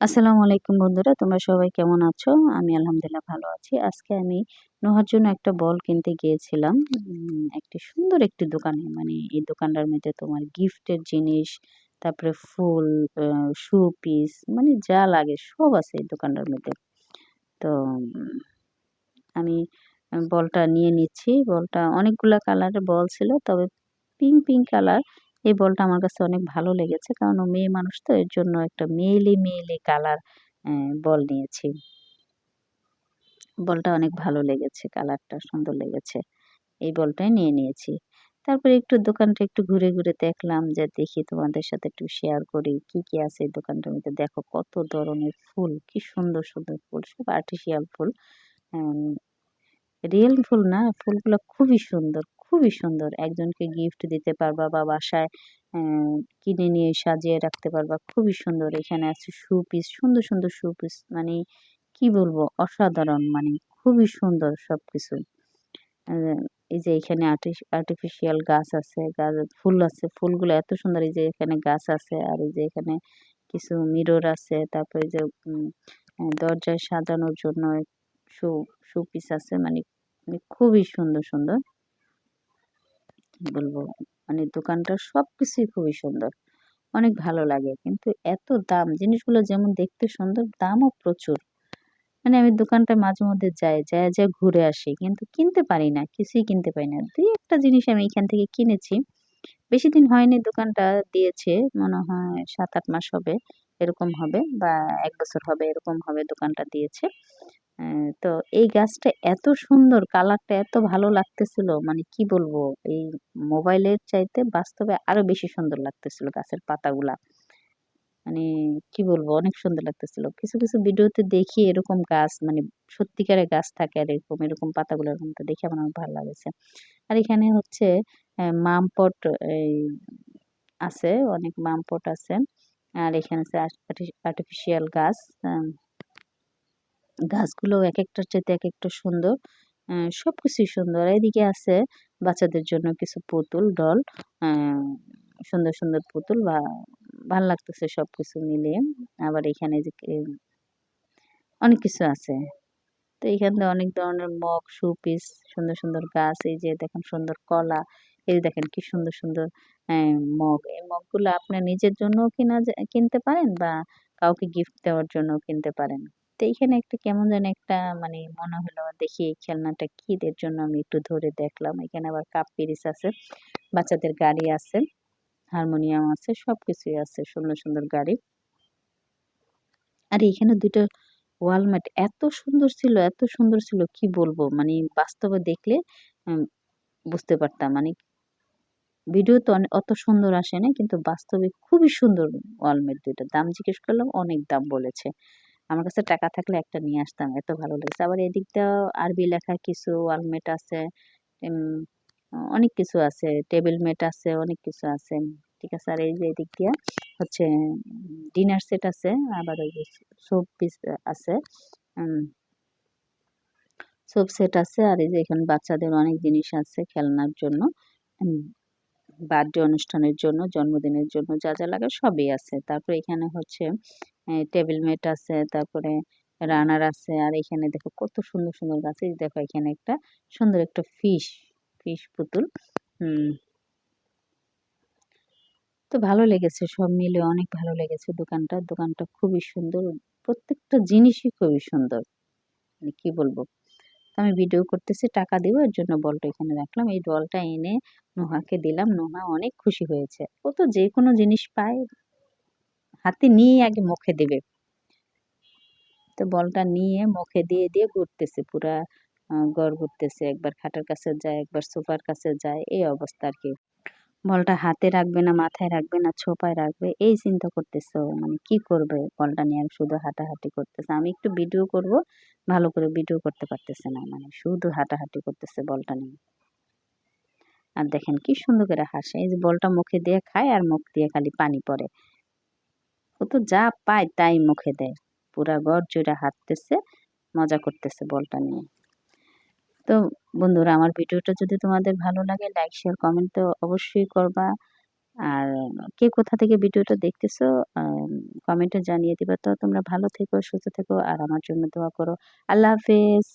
আসসালামু আলাইকুম বন্ধুরা, তোমরা সবাই কেমন আছো? আমি আলহামদুলিল্লাহ ভালো আছি। আজকে আমি নোহার জন্য একটা বল কিনতে গিয়েছিলাম। একটি সুন্দর একটি দোকানে। মানে এই দোকানটার মধ্যে তোমার গিফটের জিনিস, তারপরে ফুল শু পিস মানে যা লাগে সব আছে এই দোকানটার মধ্যে। তো, আমি বলটা নিয়ে নিচ্ছি। বলটা অনেকগুলা কালারের বল ছিল, তবে পিঙ্ক পিঙ্ক কালার এই বলটা আমার কাছে অনেক ভালো লেগেছে। কারণ ও মেয়ে মানুষ তো, এর জন্য একটা মেয়েলি মেয়েলি কালার বল নিয়েছি। বলটা অনেক ভালো লেগেছে, কালারটা সুন্দর লেগেছে। এই বলটাই নিয়ে নিয়েছি। তারপরে একটু দোকানটা একটু ঘুরে ঘুরে দেখলাম যে, দেখি তোমাদের সাথে একটু শেয়ার করি। কি কি আছে এই দোকানটার মধ্যে? দেখো কত ধরনের ফুল, কি সুন্দর সুন্দর ফুল, সব আর্টিফিশিয়াল ফুল। রিয়েল ফুল না, ফুলগুলো খুবই সুন্দর। খুবই সুন্দর। একজনকে গিফট দিতে পারবা বা বাসায় কিনে নিয়ে সাজিয়ে রাখতে পারবা। খুবই সুন্দর। এখানে আছে শু পিস সুন্দর সুন্দর শু পিস মানে কি বলব? অসাধারণ। মানে খুবই সুন্দর সব কিছু এই যে এখানে আর্টিফিশিয়াল গাছ আছে, গাছ, ফুল আছে। ফুলগুলো এত সুন্দর। এই যে এখানে গাছ আছে আর এই যে এখানে কিছু মিরর আছে। তারপরে যে দরজায় সাজানোর জন্য শো শোপিস আছে। মানে মানে খুবই সুন্দর সুন্দর। বলব মানে দোকানটা সব কিছুই খুবই সুন্দর। অনেক ভালো লাগে। কিন্তু এত দাম, জিনিসগুলো যেমন দেখতে সুন্দর, দামও প্রচুর। মানে আমি দোকানটা মাঝে মধ্যে যাই যাই যাই ঘুরে আসি। কিন্তু কিনতে পারি না, কিছুই কিনতে পারি না। দুই একটা জিনিস আমি এখান থেকে কিনেছি। বেশি দিন হয়নি দোকানটা দিয়েছে, মনে হয় সাত আট মাস হবে, এরকম হবে বা এক বছর হবে, এরকম হবে দোকানটা দিয়েছে। তো এই গাছটা এত সুন্দর, কালারটা এত ভালো লাগতেছিল মানে কি বলব, এই মোবাইলের চাইতে বাস্তবে আরও বেশি সুন্দর লাগতেছিল গাছের পাতাগুলা। মানে কি বলব, অনেক সুন্দর লাগতেছিল। কিছু কিছু ভিডিওতে দেখি এরকম গাছ মানে সত্যিকারের গাছ থাকে আর এরকম এরকম পাতাগুলো এরকম তো দেখে আমার অনেক ভালো লাগেছে। আর এখানে হচ্ছে মামপট এই, আছে, অনেক মামপট আছে। আর এখানে আছে আর্টিফিশিয়াল গাছ গাছগুলো এক একটার চাইতে এক একটা সুন্দর। সব কিছুই সুন্দর। এদিকে আছে বাচ্চাদের জন্য কিছু পুতুল, ডল সুন্দর সুন্দর পুতুল বা ভালো লাগতেছে সব কিছু মিলিয়ে। আবার এখানে যে অনেক কিছু আছে। তো এখানে অনেক ধরনের মগ, শোপিস, সুন্দর সুন্দর গাছ, এই যে দেখেন সুন্দর কলা, এই দেখেন কি সুন্দর সুন্দর মগ। এই মগগুলো আপনার নিজের জন্য কিনা কিনতে পারেন বা কাউকে গিফট দেওয়ার জন্য কিনতে পারেন? তো এইখানে একটা কেমন যেন একটা মানে মনে হলো, দেখি এই খেলনাটা কি জন্য আমি একটু ধরে দেখলাম। এখানে আবার কাপ পিরিস আছে, বাচ্চাদের গাড়ি আছে, হারমোনিয়াম আছে সব কিছুই আছে, সুন্দর সুন্দর গাড়ি। আর এখানে দুটো ওয়ালমেট এত সুন্দর ছিল, এত সুন্দর ছিল, কি বলব? মানে বাস্তবে দেখলে বুঝতে পারতাম। মানে ভিডিও তো অত সুন্দর আসে না, কিন্তু বাস্তবে খুবই সুন্দর ওয়ালমেট দুইটা। দাম জিজ্ঞেস করলাম, অনেক দাম বলেছে। আমার কাছে টাকা থাকলে একটা নিয়ে আসতাম, এত ভালো লেগেছে। আবার এদিকটা আরবি লেখা কিছু ওয়ালমেট আছে অনেক কিছু আছে টেবিল মেট আছে, অনেক কিছু আছে। ঠিক আছে, আর এই যে এদিক দিয়ে হচ্ছে ডিনার সেট আছে, আবার ওই যে সোপ পিস আছে সোপ সেট আছে, আর এই যে এখানে বাচ্চাদের অনেক জিনিস আছে খেলনার জন্য বার্থডে অনুষ্ঠানের জন্য, জন্মদিনের জন্য যা যা লাগে সবই আছে। তারপর এখানে হচ্ছে টেবিল মেট আছে, তারপরে রানার আছে, আর এখানে দেখো কত সুন্দর সুন্দর গাছ। এই দেখো এখানে একটা সুন্দর একটা ফিশ ফিশ পুতুল। তো ভালো লেগেছে, সব মিলে অনেক ভালো লেগেছে দোকানটা। দোকানটা খুবই সুন্দর, প্রত্যেকটা জিনিসই খুবই সুন্দর। মানে কি বলব? আমি ভিডিও করতেছি, টাকা দিব, এর জন্য বলটা এখানে রাখলাম। এই বলটা এনে নোহাকে দিলাম। নোহা অনেক খুশি হয়েছে। ও তো যে কোনো জিনিস পায়। হাতে নিয়ে আগে মুখে দেবে। তো বলটা নিয়ে মুখে দিয়ে দিয়ে ঘুরতেছে, পুরা গড় ঘুরতেছে। একবার খাটার কাছে যায়, একবার সোফার কাছে যায়, এই অবস্থা আর কি। বলটা হাতে রাখবে না, মাথায় রাখবে না, ছোপায় রাখবে, এই চিন্তা করতেছে মানে কি করবে বলটা নিয়ে? শুধু হাঁটাহাঁটি করতেছে। আমি একটু ভিডিও করব, ভালো করে ভিডিও করতে পারতেছে না। মানে শুধু হাঁটাহাঁটি করতেছে বলটা নিয়ে। আর দেখেন কি সুন্দর করে হাসে। এই যে বলটা মুখে দিয়ে খায় আর মুখ দিয়ে খালি পানি পড়ে। ও তো যা পায় তাই মুখে দেয়। পুরা ঘর জুড়ে হাঁটতেছে, মজা করতেছে বলটা নিয়ে। তো বন্ধুরা, আমার ভিডিওটা যদি তোমাদের ভালো লাগে লাইক শেয়ার কমেন্ট তো অবশ্যই করবা। আর কে কোথা থেকে ভিডিওটা দেখতেছো কমেন্টে জানিয়ে দিবা। তো তোমরা ভালো থেকো, সুস্থ থেকো, আর আমার জন্য দোয়া করো। আল্লাহ হাফেজ।